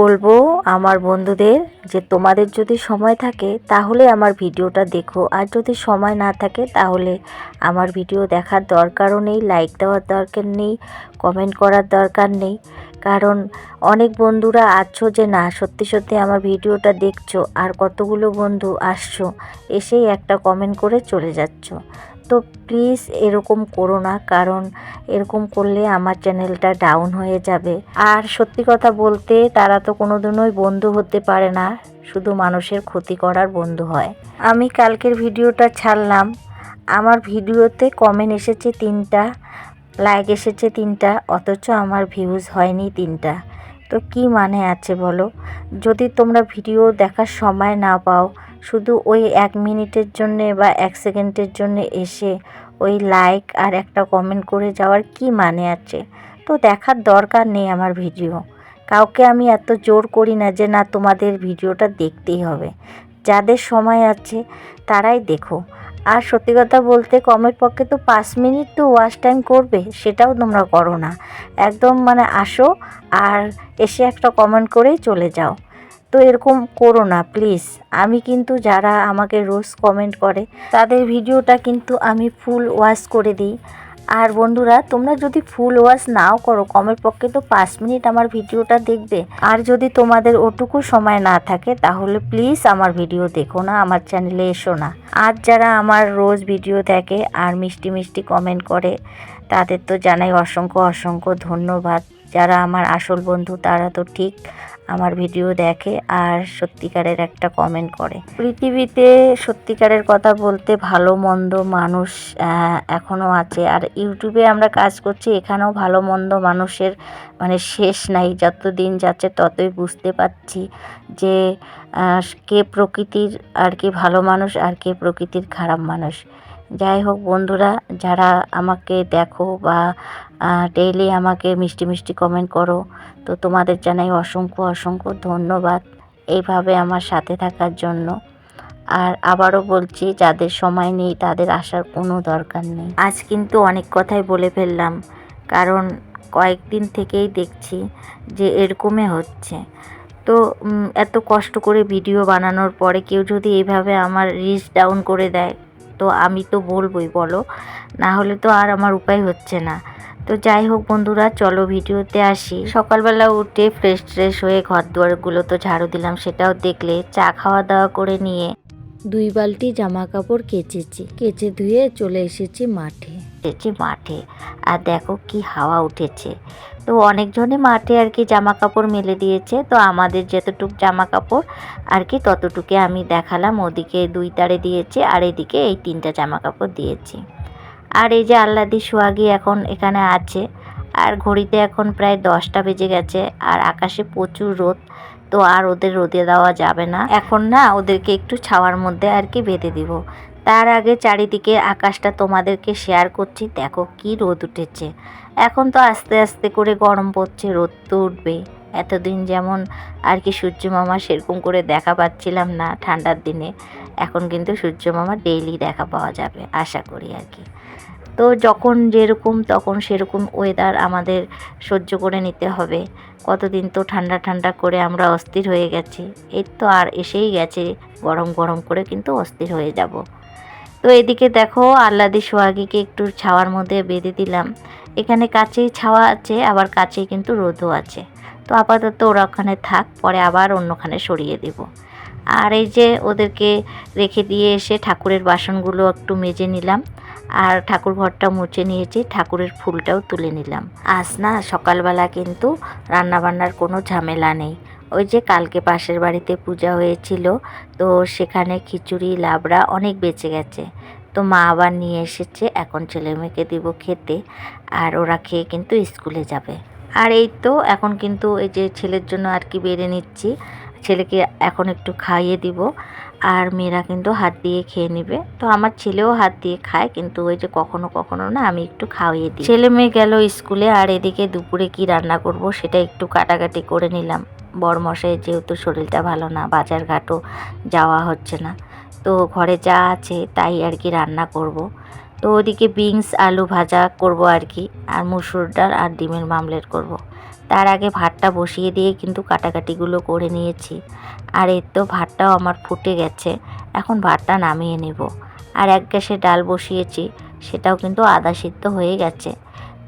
বলব আমার বন্ধুদের যে তোমাদের যদি সময় থাকে তাহলে আমার ভিডিওটা দেখো। আর যদি সময় না থাকে তাহলে আমার ভিডিও দেখার দরকারও নেই লাইক দেওয়ার দরকার নেই কমেন্ট করার দরকার নেই। কারণ অনেক বন্ধুরা আছো যে না, সত্যি সত্যি আমার ভিডিওটা দেখছ, আর কতগুলো বন্ধু আসছো, এসেই একটা কমেন্ট করে চলে যাচ্ছ। তো প্লিজ এরকম করো না, কারণ এরকম করলে আমার চ্যানেলটা ডাউন হয়ে যাবে। আর সত্যি কথা বলতে, তারা তো কোনোদিনই বন্ধু হতে পারে না, শুধু মানুষের ক্ষতি করার বন্ধু হয়। আমি কালকের ভিডিওটা ছাড়লাম। আমার ভিডিওতে কমেন্ট এসেছে তিনটা লাইক এসেছে তিনটা, অথচ আমার ভিউজ হয়নি তিনটা। তো কি মানে আছে বলো? যদি তোমরা ভিডিও দেখার সময় না পাও শুধু ওই এক মিনিটের জন্যে বা এক সেকেন্ডের জন্যে এসে ওই লাইক আর একটা কমেন্ট করে যাওয়ার কি মানে আছে? তো দেখার দরকার নেই আমার ভিডিও কাউকে আমি এত জোর করি না যে না তোমাদের ভিডিওটা দেখতেই হবে। যাদের সময় আছে তারাই দেখো। আর সত্যি কথা বলতে কমের পক্ষে তো পাঁচ মিনিট তো ওয়াচ টাইম করবে, সেটাও তোমরা করো না। একদম মানে আসো আর এসে একটা কমেন্ট করেই চলে যাও। তো এরকম করো না প্লিজ আমি কিন্তু যারা আমাকে রোজ কমেন্ট করে, তাদের ভিডিওটা কিন্তু আমি ফুল ওয়াশ করে দিই। আর বন্ধুরা, তোমরা যদি ফুল ওয়াশ নাও করো কমের পক্ষে তো পাঁচ মিনিট আমার ভিডিওটা দেখবে। আর যদি তোমাদের ওটুকু সময় না থাকে, তাহলে প্লিজ আমার ভিডিও দেখো না, আমার চ্যানেলে এসো না। আর যারা আমার রোজ ভিডিও দেখে আর মিষ্টি মিষ্টি কমেন্ট করে, তাদের তো জানাই অসংখ্য অসংখ্য ধন্যবাদ। যারা আমার আসল বন্ধু, তারা তো ঠিক আমার ভিডিও দেখে আর সত্যিকারের একটা কমেন্ট করে। পৃথিবীতে সত্যিকারের কথা বলতে ভালো মন্দ মানুষ আহ, এখনও আছে। আর ইউটিউবে আমরা কাজ করছি এখানেও ভালো মন্দ মানুষের মানে শেষ নাই। যত দিন যাচ্ছে ততই বুঝতে পারছি যে কে প্রকৃতির আর কি ভালো মানুষ আর কে প্রকৃতির খারাপ মানুষ। যাই হোক বন্ধুরা যারা আমাকে দেখো বা ডেইলি আমাকে মিষ্টি মিষ্টি কমেন্ট করো। তো তোমাদের জানাই অসংখ্য অসংখ্য ধন্যবাদ এইভাবে আমার সাথে থাকার জন্য। আর আবারও বলছি, যাদের সময় নেই তাদের আসার কোনো দরকার নেই। আজ কিন্তু অনেক কথাই বলে ফেললাম, কারণ কয়েকদিন থেকেই দেখছি যে এরকমই হচ্ছে। তো এত কষ্ট করে ভিডিও বানানোর পরে কেউ যদি এইভাবে আমার রিচ ডাউন করে দেয়, তো আমি তো বলবোই, বলো। না হলে তো আর আমার উপায় হচ্ছে না। তো যাই হোক বন্ধুরা, চলো ভিডিওতে আসি। সকালবেলা উঠে ফ্রেশ ট্রেশ হয়ে ঘর দুয়ারগুলো তো ঝাড়ু দিলাম, সেটাও দেখলে চা খাওয়া দাওয়া করে নিয়ে দুই বালতি জামা কাপড় কেচেছি। কেচে ধুয়ে চলে এসেছি মাঠে। এসেছি মাঠে। আর দেখো কি হাওয়া উঠেছে। তো অনেকজনে মাঠে আর কি জামা কাপড় মেলে দিয়েছে, তো আমাদের যতটুক জামা কাপড় আর কি ততটুকে আমি দেখালাম। ওদিকে দুই তারে দিয়েছে, আর এদিকে এই তিনটা জামা কাপড় দিয়েছি। আর এই যে আল্লাদি সোহাগি এখন এখানে আছে, আর ঘড়িতে এখন প্রায় দশটা বেজে গেছে আর আকাশে প্রচুর রোদ, তো আর ওদের রোদে দেওয়া যাবে না। এখন না ওদেরকে একটু ছাওয়ার মধ্যে আর কি বেঁধে দিব। তার আগে চারিদিকে আকাশটা তোমাদেরকে শেয়ার করছি, দেখো কি রোদ উঠেছে। এখন তো আস্তে আস্তে করে গরম পড়ছে, রোদ তো উঠবে এতদিন যেমন আর কি সূর্য মামা সেরকম করে দেখা পাচ্ছিলাম না ঠান্ডার দিনে, এখন কিন্তু সূর্য মামা ডেইলি দেখা পাওয়া যাবে, আশা করি আর কি। তো যখন যেরকম তখন সেরকম ওয়েদার আমাদের সহ্য করে নিতে হবে। কতদিন তো ঠান্ডা ঠান্ডা করে আমরা অস্থির হয়ে গেছি। এই তো আর এসেই গেছে, গরম গরম করে কিন্তু অস্থির হয়ে যাব। তো এদিকে দেখো আল্লাদি সোহাগিকে একটু ছাওয়ার মধ্যে বেঁধে দিলাম। এখানে কাছেই ছাওয়া আছে, আবার কাছেই কিন্তু রোদও আছে। তো আপাতত ওরা ওখানে থাক, পরে আবার অন্যখানে সরিয়ে দেব। আর এই যে ওদেরকে রেখে দিয়ে এসে ঠাকুরের বাসনগুলো একটু মেজে নিলাম। আর ঠাকুর ঘরটা মুছে নিয়েছি, ঠাকুরের ফুলটাও তুলে নিলাম। আজ না সকালবেলা কিন্তু রান্নাবান্নার কোনো ঝামেলা নেই। ওই যে কালকে পাশের বাড়িতে পূজা হয়েছিল, তো সেখানে খিচুড়ি, লাবড়া অনেক বেঁচে গেছে। তো মা আবার নিয়ে এসেছে, এখন ছেলে মেয়েকে দিব খেতে, আর ওরা খেয়ে কিন্তু স্কুলে যাবে। আর এই তো এখন কিন্তু এই যে ছেলের জন্য আর কি বেড়ে নিচ্ছি। ছেলেকে এখন একটু খাইয়ে দিব। আর মেয়েরা কিন্তু হাত দিয়ে খেয়ে নেবে। তো আমার ছেলেও হাত দিয়ে খায়, কিন্তু ওই যে কখনো কখনো না আমি একটু খাওয়িয়ে দিই। ছেলে মেয়ে গেল স্কুলে, আর এদিকে দুপুরে কি রান্না করব সেটা একটু কাটাকাটি করে নিলাম। বড়মশাইয়ের যেহেতু শরীরটা ভালো না বাজার ঘাটও যাওয়া হচ্ছে না। তো ঘরে যা আছে তাই আর কি রান্না করব। তো ওদিকে বিনস আলু ভাজা করব আর কি, আর মুসুর ডাল আর ডিমের মামলেট করব। তার আগে ভাতটা বসিয়ে দিয়ে কিন্তু কাটাকাটিগুলো করে নিয়েছি। আর এর তো ভাতটাও আমার ফুটে গেছে, এখন ভাতটা নামিয়ে নেব। আর এক গ্যাসে ডাল বসিয়েছি, সেটাও কিন্তু আদা সিদ্ধ হয়ে গেছে,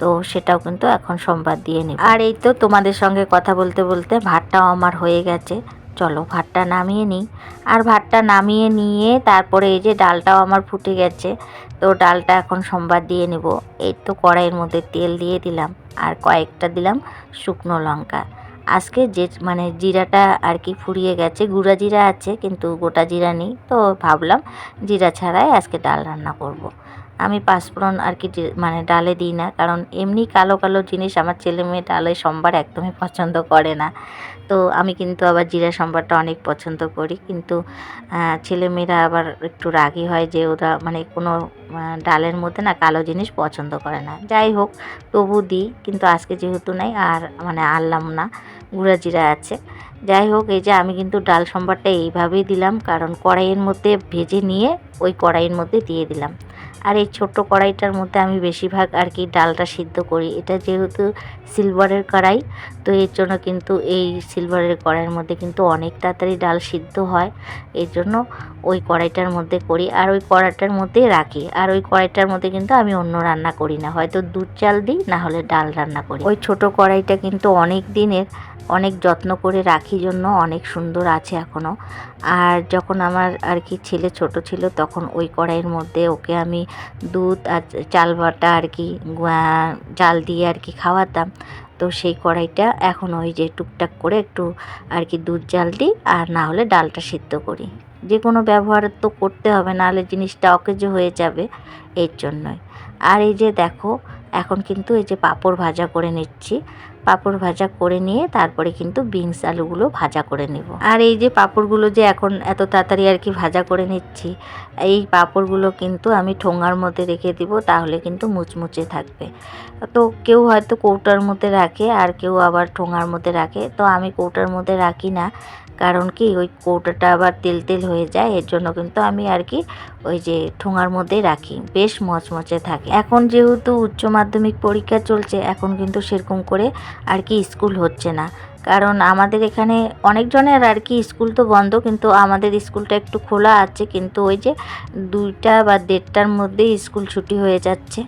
তো সেটাও কিন্তু এখন সোমবার দিয়ে নেব। আর এই তো তোমাদের সঙ্গে কথা বলতে বলতে ভাতটাও আমার হয়ে গেছে চলো ভাতটা নামিয়ে নিই। আর ভাতটা নামিয়ে নিয়ে তারপরে এই যে ডালটাও আমার ফুটে গেছে, তো ডালটা এখন সোমবার দিয়ে নেব। এই তো কড়াইয়ের মধ্যে তেল দিয়ে দিলাম আর কয়েকটা দিলাম শুকনো লঙ্কা। আজকে যে মানে জিরাটা আর কি ফুরিয়ে গেছে, গুঁড়া জিরা আছে কিন্তু গোটা জিরা নেই, তো ভাবলাম জিরা ছাড়াই আজকে ডাল রান্না করব। আমি পাঁচফোড়ন আর কি মানে ডালে দিই না। কারণ এমনি কালো কালো জিনিস আমার ছেলে মেয়ে ডালে সম্বার একদমই পছন্দ করে না। তো আমি কিন্তু আবার জিরা সম্বারটা অনেক পছন্দ করি। কিন্তু ছেলেমেয়েরা আবার একটু রাগী হয় যে ওরা মানে কোনো ডালের মধ্যে না কালো জিনিস পছন্দ করে না। যাই হোক, তবু দিই, কিন্তু আজকে যেহেতু নাই আর মানে আনলাম না, গুঁড়া জিরা আছে। যাই হোক, এই যে আমি কিন্তু ডাল সম্বারটা এইভাবেই দিলাম। কারণ কড়াইয়ের মধ্যে ভেজে নিয়ে ওই কড়াইয়ের মধ্যে দিয়ে দিলাম। আর এই ছোট্ট কড়াইটার মধ্যে আমি বেশিরভাগ আর কি ডালটা সিদ্ধ করি। এটা যেহেতু সিলভারের কড়াই, তো এর জন্য কিন্তু এই সিলভারের কড়াইয়ের মধ্যে কিন্তু অনেক তাড়াতাড়ি ডাল সিদ্ধ হয়। এর জন্য ওই কড়াইটার মধ্যে করি আর ওই কড়াইটার মধ্যেই রাখি। আর ওই কড়াইটার মধ্যে কিন্তু আমি অন্য রান্না করি না। হয়তো দুধ চাল দিই, না হলে ডাল রান্না করি। ওই ছোট কড়াইটা কিন্তু অনেক দিনের অনেক যত্ন করে রাখি জন্য অনেক সুন্দর আছে এখনও আর যখন আমার আর কি ছেলে ছোট ছিল, তখন ওই কড়াইয়ের মধ্যে ওকে আমি দুধ আর চাল বাটা আর কি জাল দিয়ে আর কি খাওয়াতাম। তো সেই কড়াইটা এখন ওই যে টুকটাক করে একটু আর কি দুধ জাল দিই, আর না হলে ডালটা সিদ্ধ করি। যে কোনো ব্যবহার তো করতে হবে, নাহলে জিনিসটা অকেজো হয়ে যাবে এর জন্যই। আর এই যে দেখো, এখন কিন্তু এই যে পাঁপড় ভাজা করে নিচ্ছি। পাঁপড় ভাজা করে নিয়ে তারপরে কিন্তু বিনস আলুগুলো ভাজা করে নেব। আর এই যে পাঁপড়গুলো যে এখন এত তাড়াতাড়ি আর কি ভাজা করে নিচ্ছি, এই পাঁপড়গুলো কিন্তু আমি ঠোঙার মধ্যে রেখে দিব, তাহলে কিন্তু মুচমুচে থাকবে। তো কেউ হয়তো কৌটার মধ্যে রাখে আর কেউ আবার ঠোঙার মধ্যে রাখে। তো আমি কৌটার মধ্যে রাখি না কারণ কি ওই কৌটাটা আবার তেল তেল হয়ে যায়, এর জন্য কিন্তু আমি আর কি ওই যে ঠোঙার মধ্যেই রাখি। বেশ মচমচে থাকে। এখন যেহেতু উচ্চ মাধ্যমিক পরীক্ষা চলছে, এখন কিন্তু সেরকম করে আর কি স্কুল হচ্ছে না। কারণ আমাদের এখানে অনেকজনের আর কি স্কুল তো বন্ধ, কিন্তু আমাদের স্কুলটা একটু খোলা আছে, কিন্তু ওই যে দুইটা বা দেড়টার মধ্যেই স্কুল ছুটি হয়ে যাচ্ছে।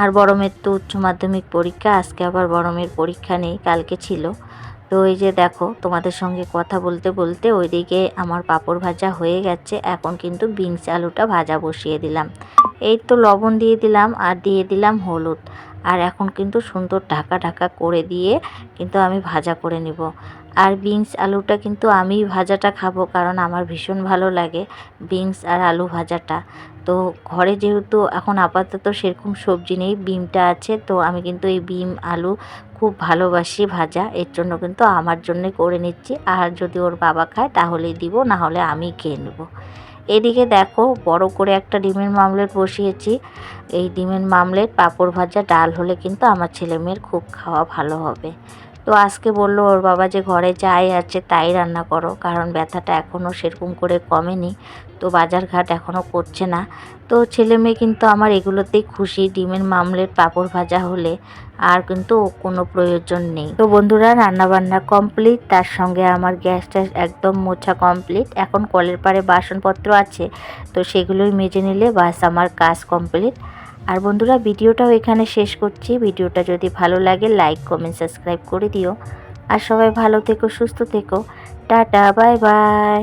আর বড় মেয়ের তো উচ্চ মাধ্যমিক পরীক্ষা, আজকে আবার বড় মেয়ের পরীক্ষা নেই, কালকে ছিল। তো এই যে দেখো, তোমাদের সঙ্গে কথা বলতে বলতে ওইদিকে আমার পাঁপড় ভাজা হয়ে গেছে, এখন কিন্তু বিনস আলুটা ভাজা বসিয়ে দিলাম। এই তো লবণ দিয়ে দিলাম আর দিয়ে দিলাম হলুদ। আর এখন কিন্তু সুন্দর ঢাকা ঢাকা করে দিয়ে কিন্তু আমি ভাজা করে নিব। আর বিনস আলুটা কিন্তু আমি ভাজাটা খাব কারণ আমার ভীষণ ভালো লাগে বিনস আর আলু ভাজাটা। তো ঘরে যেহেতু এখন আপাতত সেরকম সবজি নেই, বিমটা আছে, তো আমি কিন্তু এই বিম, আলু খুব ভালোবাসি ভাজা, এর জন্য কিন্তু আমার জন্যে করে নিচ্ছি। আর যদি ওর বাবা খায় তাহলেই দিব না হলে আমি খেয়ে নেব। এদিকে দেখো, বড় করে একটা ডিমের মামলেট বসিয়েছি। এই ডিমের মামলেট, পাঁপড় ভাজা, ডাল হলে কিন্তু আমার ছেলে মেয়ের খুব খাওয়া ভালো হবে। তো আজকে বলল, ওর বাবা যে ঘরে যাই আছে তাই রান্না করো, কারণ ব্যথাটা এখনও সেরকম করে কমেনি, তো বাজার ঘাট এখনও করছে না। তো ছেলে মেয়ে কিন্তু আমার এগুলোতেই খুশি, ডিমের মামলেট পাঁপড় ভাজা হলে আর কিন্তু কোনো প্রয়োজন নেই। তো বন্ধুরা রান্না বান্না কমপ্লিট তার সঙ্গে আমার গ্যাস ট্যাস একদম মোছা কমপ্লিট এখন কলের পাড়ে বাসনপত্র আছে, তো সেগুলোই মেজে নিলে বাস আমার কাজ কমপ্লিট আর বন্ধুরা, ভিডিওটাও এখানে শেষ করছি। ভিডিওটা যদি ভালো লাগে লাইক কমেন্ট সাবস্ক্রাইব করে দিও। আর সবাই ভালো থেকো, সুস্থ থেকো। Tata bye bye